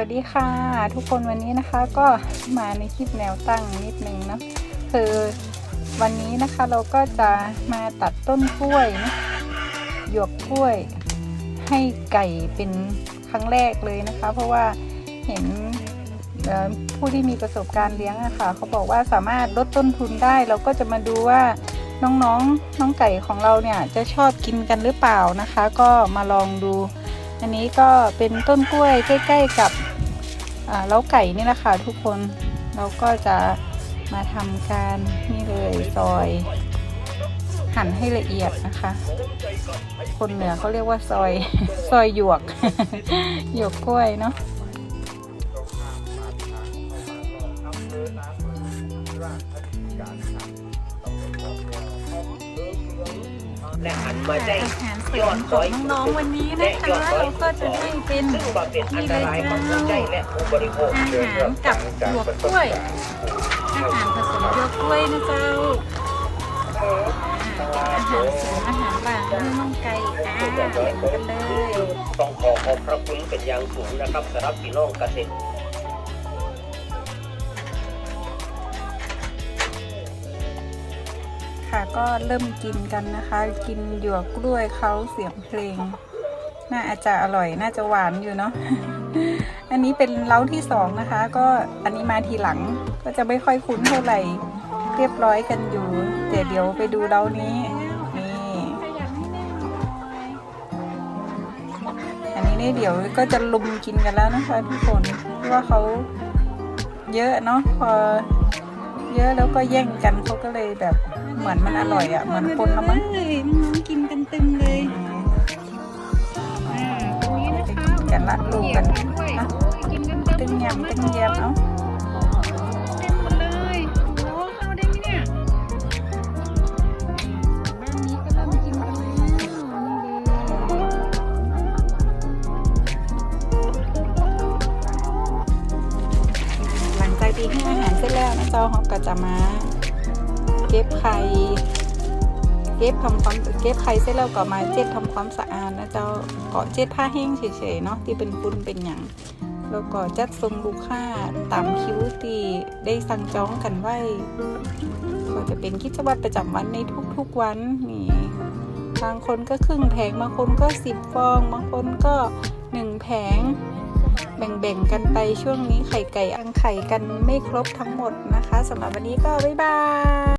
วัสดีค่ะ ทุกคนวันนี้นะคะก็มาในคลิปแนวตั้งนิดนึงเนาะคือวันนี้นะคะเราก็จะมาตัดต้นกล้วยนะหยวกกล้วย ให้ไก่เป็นครั้งแรกเลยนะคะ เพราะว่าเห็นผู้ที่มีประสบการณ์เลี้ยงอะค่ะเขาบอกว่าสามารถลดต้นทุนได้ เราก็จะมาดูว่าน้องๆน้องไก่ของเราเนี่ยจะชอบกินกันหรือเปล่านะคะ ก็มาลองดูอันนี้ก็เป็นต้นกล้วยใกล้ ๆ กับ อ่าเล้าไก่นี่แหละค่ะทุกคนเราก็จะมาทำการนี่เลยซอย หั่นให้ละเอียดนะคะ คนเหนือเขาเรียกว่าซอยซอยหยวก หยวกกล้วยเนาะ และหันมาได้อาหารเสริมของน้องๆวันนี้นะคะเราก็จะได้เป็นซึ่งมาเป็นอันตรายต่อหัวใจและผู้บริโภคอาหารกับหยวกกล้วย อาหารผสมหยวกกล้วยนะเจ้าอาหารเสริมอาหารหวานให้น้องไก่อ่ากันเลยต้องขอขอบพระคุณเป็นอย่างสูงนะครับสำหรับพี่น้องเกษตร ค่ะ ก็เริ่มกินกันนะคะ กินหยวกกล้วยเขาเสียงเพลง น่าจะอร่อยน่าจะหวานอยู่เนาะอันนี้เป็นเล้าที่สองนะคะ ก็อันนี้มาทีหลังก็จะไม่ค่อยคุ้นเท่าไหร่เรียบร้อยกันอยู่แต่เดี๋ยวไปดูเล้านี้นี่อันนี้เนี่ยเดี๋ยวก็จะลุมกินกันแล้วนะคะทุกคนเพราะว่าเขาเยอะเนาะพอ เยอะแล้วก็แย่งกันเขาก็เลยแบบเหมือนมันอร่อยอะเหมือนคนละมั้งน้องกินกันตึมเลยอ่าตรงนี้นะคะกันละลูกเหยียกับนกันด้วยอะโอ้ยกินกันตึมตึ้งยำตึ้งแยมเอ้าเต็มหมดเลยโอ้เข้าได้ไหมเนี่ยบ้านนี้ก็เริ่มกินกันแล้วนี่เลยหลังจากที่ให้อาหาร เสร็จแล้วนะเจ้าเขาก็จะมา เก็บไข่เก็บทำความเก็บไข่เสร็จแล้วก็มาเจ็ดทำความสะอาดนะเจ้ากาะเจ็ดผ้าแห้งเฉยๆเนาะที่เป็นฝุ่นเป็นหยังแล้วก็จัดส่งลูกค้าตามคิวที่ได้สั่งจองกันไว้ ก็จะเป็นกิจวัตรประจำวันในทุกๆวันนี่บางคนก็ครึ่งแผงบางคนก็สิบฟอง บางคนก็หนึ่งแผง แบ่งๆกันไปช่วงนี้ไข่ไก่อังไข่กันไม่ครบทั้งหมดนะคะสำหรับวันนี้ก็บ๊ายบาย